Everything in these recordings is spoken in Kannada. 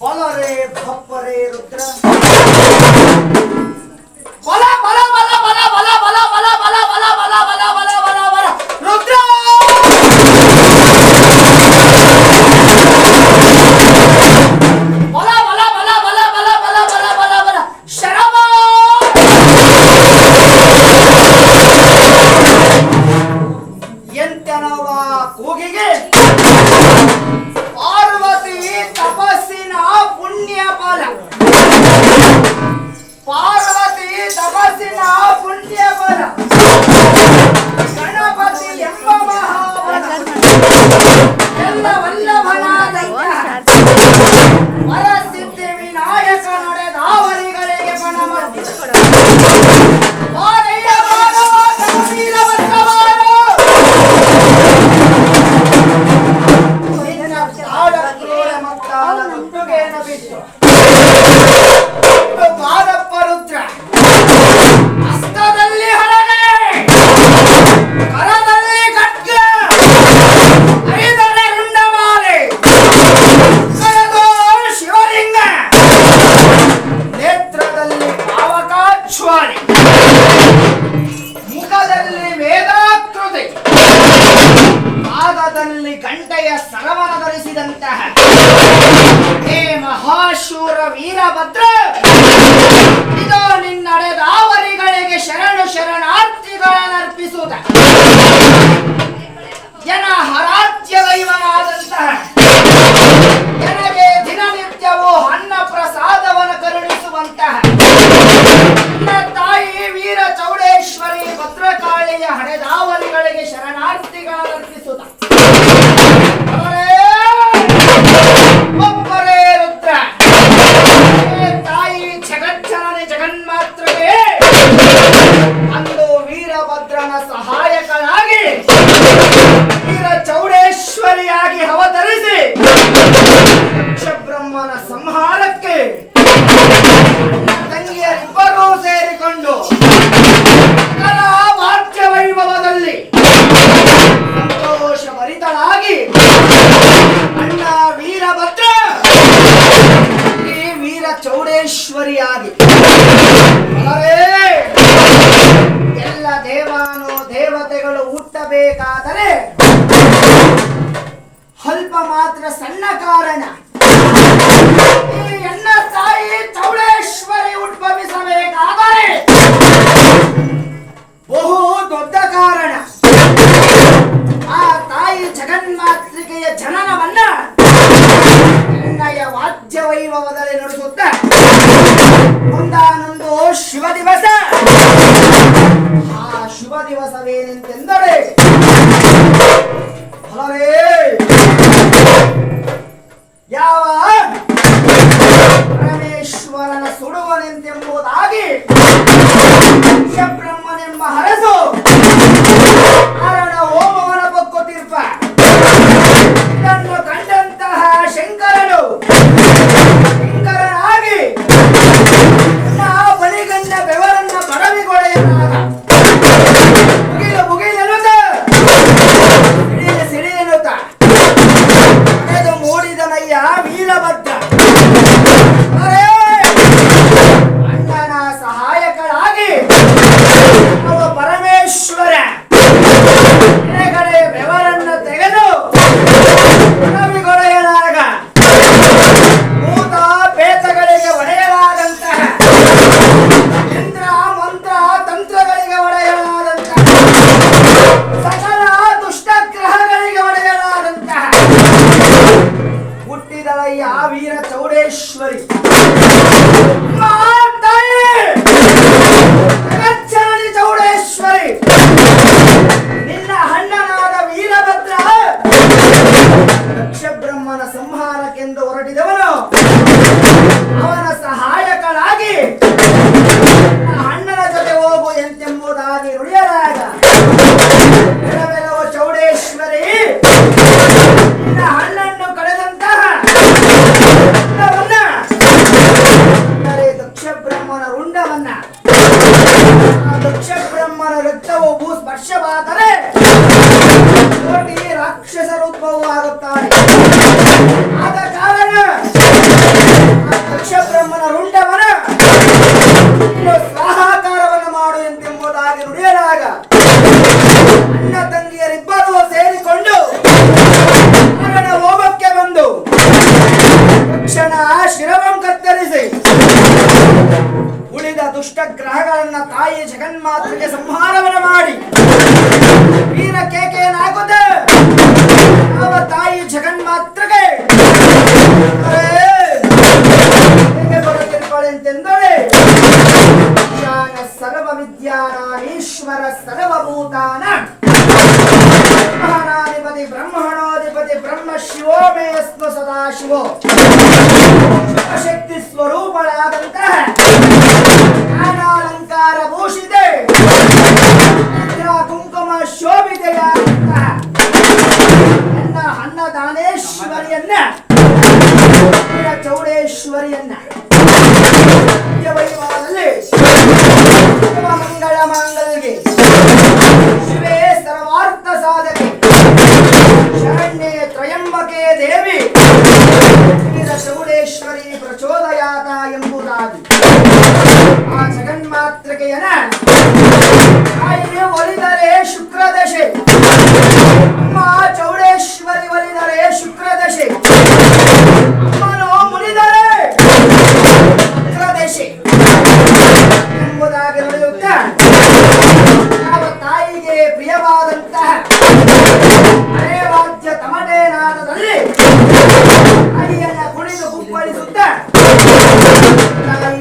ବଳରେ ଭପରେ ରୁଦ୍ର ಪಾರ್ವತಿ ತಪಸ್ಸಿನ ಪುಣ್ಯವರ ಗಣಪತಿ ಎಂಬ ಮಹಾವನ ಎಲ್ಲವನ್ನ ಕೋಟೆಯ ಸರವನ ಧರಿಸಿದಂತಹ ಹೇ ಮಹಾಶೂರ ವೀರಭದ್ರ la aleluia 直接上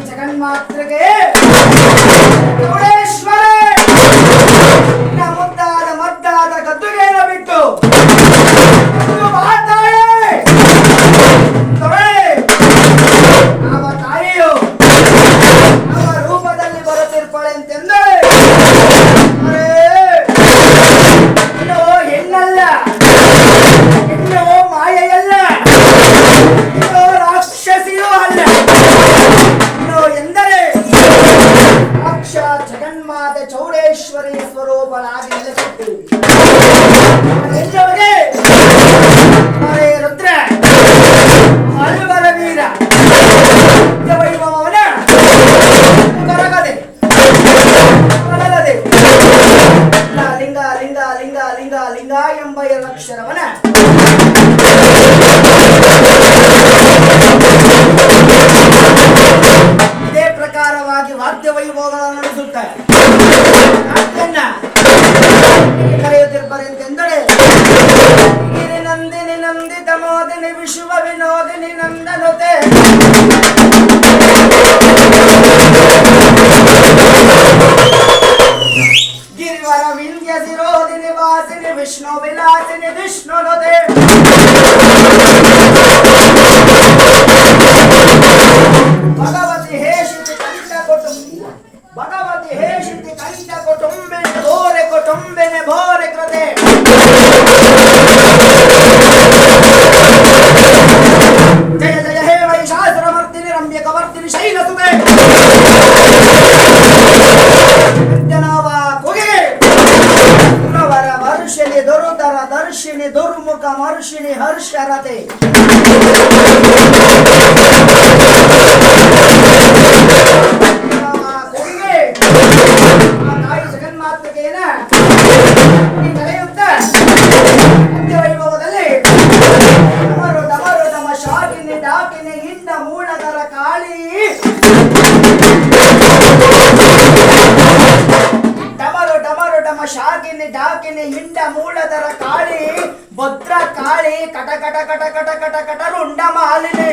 ಜಗನ್ಮಾತ್ರಗೆ ಹೋಗಳನ್ನು ನಡೆಸುತ್ತಾರೆ ಕರೆಯುತ್ತಿರ್ತಾರೆ ಎಂತೆಂದರೆ ನಂದಿನಿ ನಂದಿತ ಮೋದಿನಿ ವಿಶ್ವ ವಿನೋದಿನಿ ನಂದನುತೆ गिरिवर विंध्य सिरोदिनि वासिनि विष्णु विलासिनि विष्णु नदे भगवान ಹರ್ಷಿಣಿ ಹರ್ಷರತೆ ಮೂಳದರ ಕಾಳಿ. ಶಾಕಿನಿ ಡಾಕಿನಿ ಹಿಂಡ ಮೂಳದರ ಕಾಳಿ, ಭದ್ರ ಕಾಳಿ, ಕಟ ಕಟ ಕಟ ಕಟ ಕಟ ಕಟ, ರುಂಡ ಮಾಲಿನಿ.